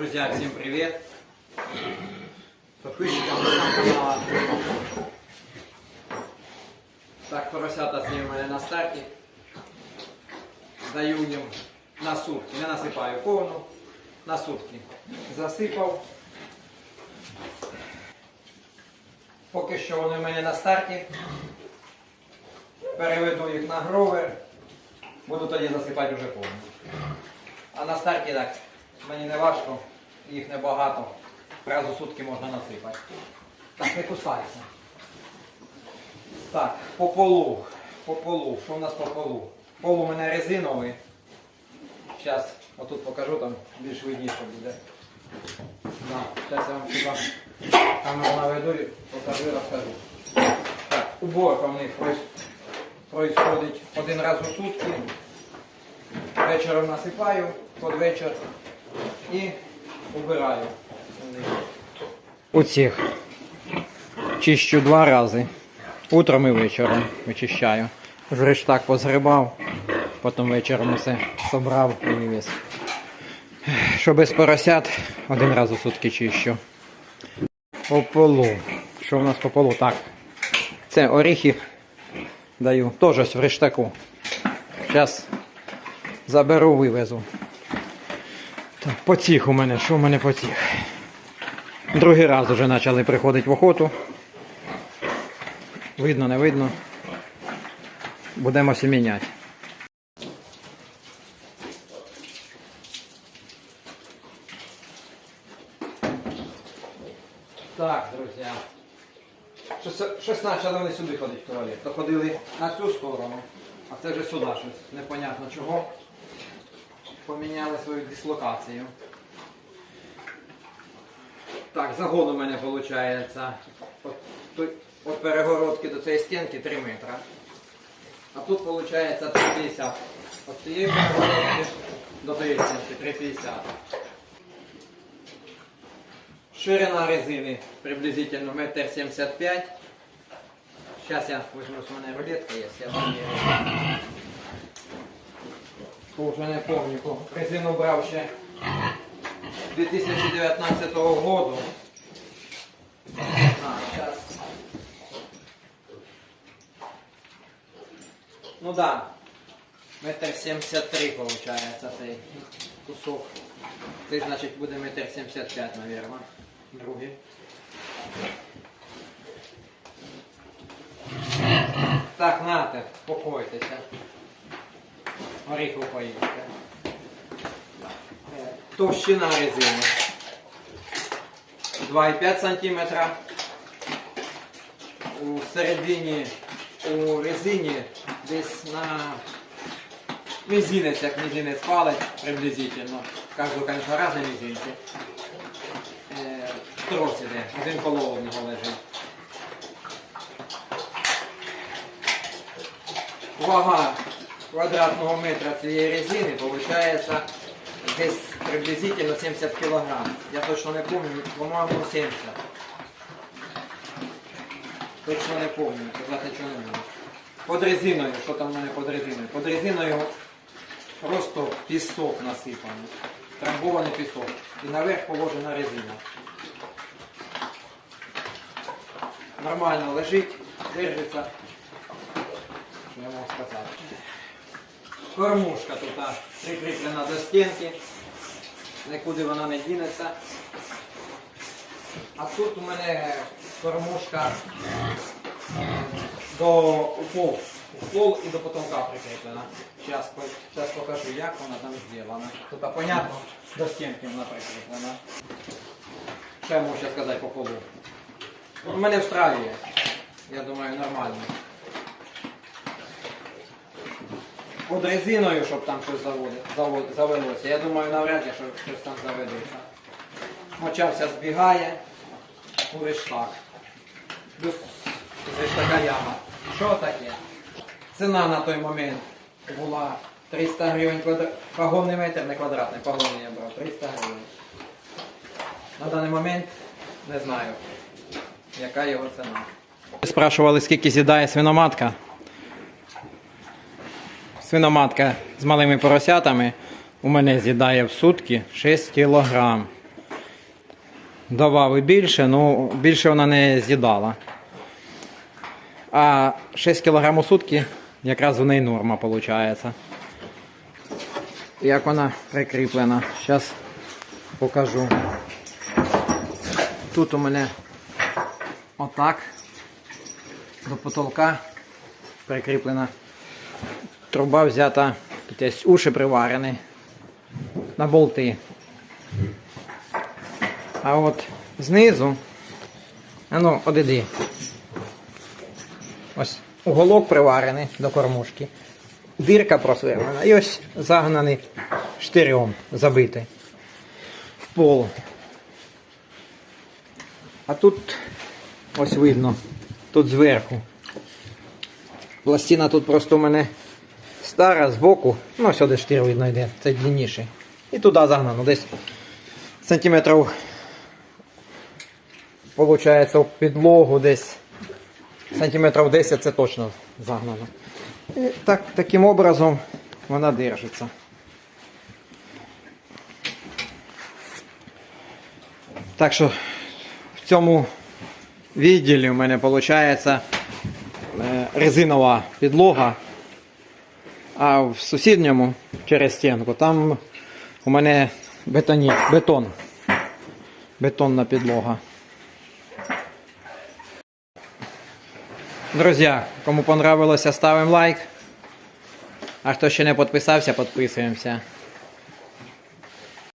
Друзья, всем привет! Подписчикам канала. Так, поросята мене на старті. Даю їм на сутки. Не насипаю повну. На сутки. Засипав. Поки що вони в мене на старті. Переведу їх на гровер. Буду тоді засипати вже повну. А на старті так, мені не важко, їх небагато. Раз у сутки можна насипати. Так, не кусайся. Так, по полу. По полу. Що у нас по полу? Пол у мене резиновий. Зараз отут покажу, там більш видніше буде. Зараз я вам сюди камеру наведу і покажу і розкажу. Так, уборка в них происходить один раз у сутки. Вечором насипаю під вечір і убираю. У цих чищу два рази. Утром і вечором вичищаю. Вже так позгребав, потім вечором усе собрав і вивіз. Що без поросят, один раз у сутки чищу. По полу. Що в нас по полу? Так. Це оріхи даю. Теж в рештаку. Зараз Заберу, вивезу. Так, потіх у мене, що у мене потіх? Другий раз вже почали приходити в охоту. Видно, не видно. Будемо сіміняти. Так, друзі. Щось, щось почали вони сюди ходити в туалет. То ходили на цю сторону, а це вже сюди щось. Непонятно чого. Поміняли свою дислокацію. Так, загон у мене виходить от, перегородки до цієї стінки 3 метри. А тут виходить 3,50. От цієї перегородки до тієї стінки 3,50. Ширина резини приблизительно 1,75 м. Сейчас я возьму, у мене рулетка є, я поміряю. Уже не пам'ятаю. Резину брав ще 2019 року. Ну да. Метр 73 получается цей кусок. Цей, значить, буде метр 75, наверное. Другий. Так, нате, покойтеся. Поїсти. Е, Товщина резини. 2,5 см. У середині у резині десь на мізинець, як мізинець палець приблизительно. Кажу, конечно, різні мізинці. Е, Трос іде, один коло одного лежить. Вага квадратного метра цієї резини виходить десь приблизительно 70 кг. Я точно не пам'ятаю, по-моєму 70. Точно не пам'ятаю, казати нічого не можу. Под резиною, що там в мене під резиною? Під резиною просто пісок насипаний. Трамбований пісок. І наверх положена резина. Нормально лежить, держиться. Що я можу сказати? Кормушка тут прикріплена до стінки. Нікуди вона не дінеться. А тут у мене кормушка до у пол. Пол і до потолка прикріплена. Зараз, покажу, як вона там зроблена. Тут, понятно, до стінки вона прикріплена. Що я можу сказати по полу? У мене встраює. Я думаю, нормально. Під резиною, щоб там щось завелося. Я думаю, навряд що щось там заведеться. Мочався збігає у рештак. Плюс з рештака яма. Що таке? Ціна на той момент була 300 гривень квадrat... Пагонний метр, не квадратний, пагонний я брав, 300 гривень. На даний момент не знаю, яка його ціна. Спрашували, скільки з'їдає свиноматка. Свиноматка з малими поросятами у мене з'їдає в сутки 6 кілограм. давав і більше, ну більше вона не з'їдала. А 6 кг у сутки якраз в неї норма виходить. Як вона прикріплена. Зараз покажу. Тут у мене отак до потолка прикріплена. Труба взята, є уші приварені на болти. А от знизу, а ну, одиди. Ось уголок приварений до кормушки. Дірка просверлена. І ось загнаний штирем забитий в пол. А тут ось видно, тут зверху. Пластина тут просто у мене стара збоку, ну сюди штир видно це длинніший. І туди загнано, десь сантиметрів, виходить, в підлогу десь сантиметрів 10 це точно загнано. І так, таким образом вона держиться. Так що в цьому відділі у мене виходить резинова підлога, а в сусідньому через стінку там у мене бетоні, бетон. Бетонна підлога. Друзі, кому понравилося, ставимо лайк. А хто ще не підписався, підписуємося.